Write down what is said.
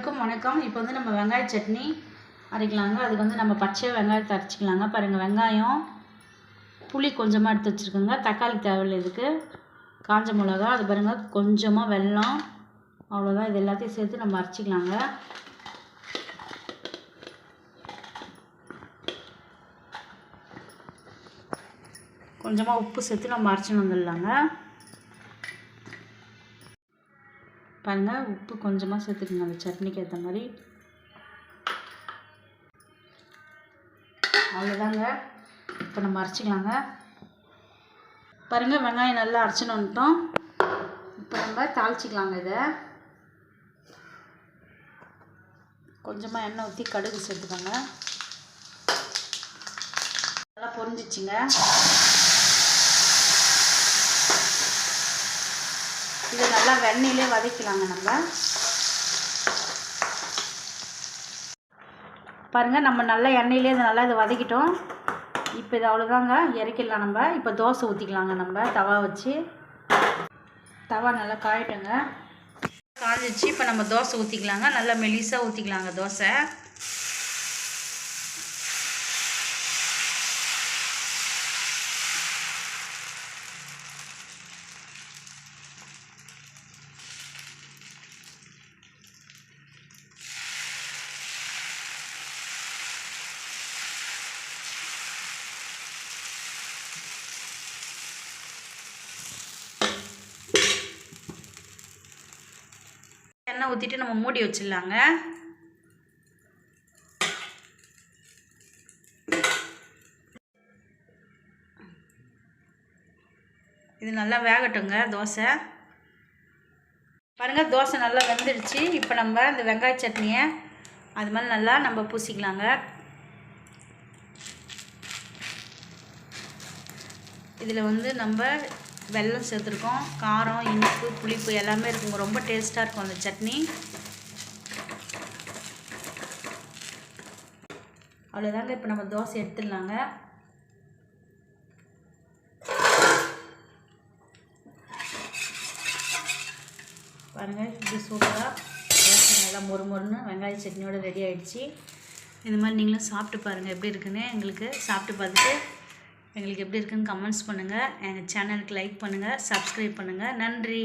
அனைவருக்கும் வணக்கம். இப்போ வந்து நம்ம வெங்காய சட்னி அரைக்கலாங்க. அதுக்கு வந்து நம்ம பச்சை வெங்காயத்தை அரைச்சிக்கலாங்க. பாருங்கள் வெங்காயம் புளி கொஞ்சமாக எடுத்து வச்சுருக்கோங்க. தக்காளி தேவையில்லை இதுக்கு. காஞ்ச மிளகா அது பாருங்கள் கொஞ்சமாக வெல்லம் அவ்வளோதான் இது எல்லாத்தையும் சேர்த்து நம்ம அரைச்சிக்கலாங்க. கொஞ்சமாக உப்பு சேர்த்து நம்ம அரைச்சின்னு வந்துடலாங்க. பாருங்கள் உப்பு கொஞ்சமாக சேர்த்துக்கோங்க அந்த சட்னிக்கு ஏற்ற மாதிரி. அவ்வளோதாங்க இப்போ நம்ம அரைச்சிக்கலாங்க. பாருங்கள் வெங்காயம் நல்லா அரைச்சின்னு வந்துட்டோம். இப்போ நம்ம தாளிச்சிக்கலாங்க இதை. கொஞ்சமாக எண்ணெய் ஊற்றி கடுகு சேர்த்துக்கோங்க. நல்லா பொரிஞ்சிச்சிங்க. இது நல்லா வெண்ணெயிலே வதக்கலாங்க நம்ம. பாருங்கள் நம்ம நல்லா எண்ணெயிலே இதை நல்லா இதை வதக்கிட்டோம். இப்போ இது அவ்வளோதாங்க இறக்கிடலாம் நம்ம. இப்போ தோசை ஊற்றிக்கலாங்க நம்ம தவா வச்சு. தவா நல்லா காயட்டுங்க. காஞ்சிச்சு இப்போ நம்ம தோசை ஊற்றிக்கலாங்க நல்லா மெலிசாக ஊற்றிக்கலாங்க தோசை. எண்ணெய் ஊற்றிட்டு நம்ம மூடி வச்சிடலாங்க. இது நல்லா வேகட்டுங்க தோசை. பாருங்கள் தோசை நல்லா வெந்துடுச்சு இப்போ நம்ம இந்த வெங்காய சட்னியை அது மாதிரி நல்லா நம்ம பூசிக்கலாங்க. இதில் வந்து நம்ம வெல்லம் சேர்த்துருக்கோம். காரம் இனிப்பு புளிப்பு எல்லாமே இருக்குங்க. ரொம்ப டேஸ்ட்டாக இருக்கும் அந்த சட்னி. அவ்வளோதாங்க இப்போ நம்ம தோசை எடுத்துடலாங்க. பாருங்கள் இப்படி சூப்பராக தோசை நல்லா மொறு மொறுன்னு வெங்காய சட்னியோடு ரெடி ஆகிடுச்சு இந்த மாதிரி நீங்களும் சாப்பிட்டு பாருங்கள் எப்படி இருக்குன்னு எங்களுக்கு சாப்பிட்டு பார்த்துட்டு எங்களுக்கு எப்படி இருக்குன்னு கமெண்ட்ஸ் பண்ணுங்கள் எங்கள் சேனலுக்கு லைக் பண்ணுங்கள் சப்ஸ்கிரைப் பண்ணுங்கள் நன்றி.